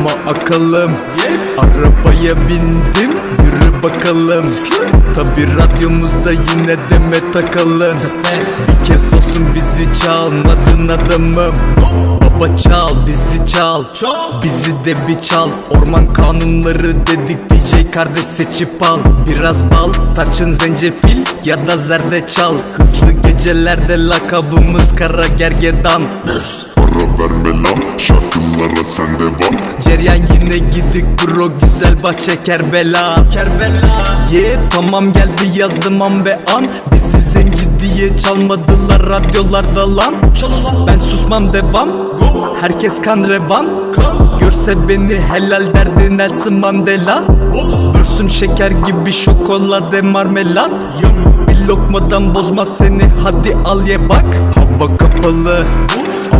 ama akalım. Arabaya bindim yürü bakalım. Tabi radyomuzda yine deme takalım. Bir kez olsun bizi çalmadın adamım. Baba çal bizi çal. Bizi de bir çal. Orman kanunları dedik DJ kardeş seçip al. Biraz bal tarçın zencefil ya da zerdeçal. Hızlı gecelerde lakabımız kara gergedan Para verme lan. Şarkılara sen devam Ceryan yine gidik bro güzel bahçe Kerbela. Kerbela. Yeah tamam geldi yazdım an ve an. Bizi zenci diye çalmadılar radyolarda lan. Ben susmam devam. Herkes kan revan. Görse beni helal derdi Nelson Mandela. Vursun şeker gibi şokolade marmelat. Bir lokmadan bozmaz seni hadi al ye bak. Hava kapalı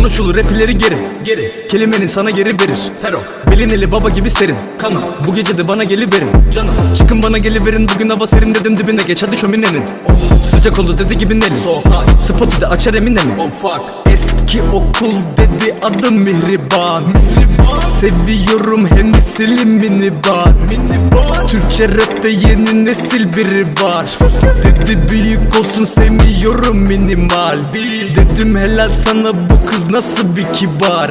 Konuşulur rapileri geri Geri. Kelimenin sana geri verir. Fero Belin eli baba gibi serin. Kanım Bu gece de bana geliverin. Canım Çıkın bana geliverin. Bugün hava serin dedim dibine geç. Hadi şöminenin. Oh. Sıcak oldu dedi gibi Nelly So hot Spotu da açar emine mi Oh fuck. Eski okul dedi adım Mihriban Mihriban Seviyorum Hennessy'li minibar Minibar Türkçe rapte yeni nesil biri var. Dedi büyük olsun sevmiyorum minimal. Dedim helal sana bu kız nasıl bir kibar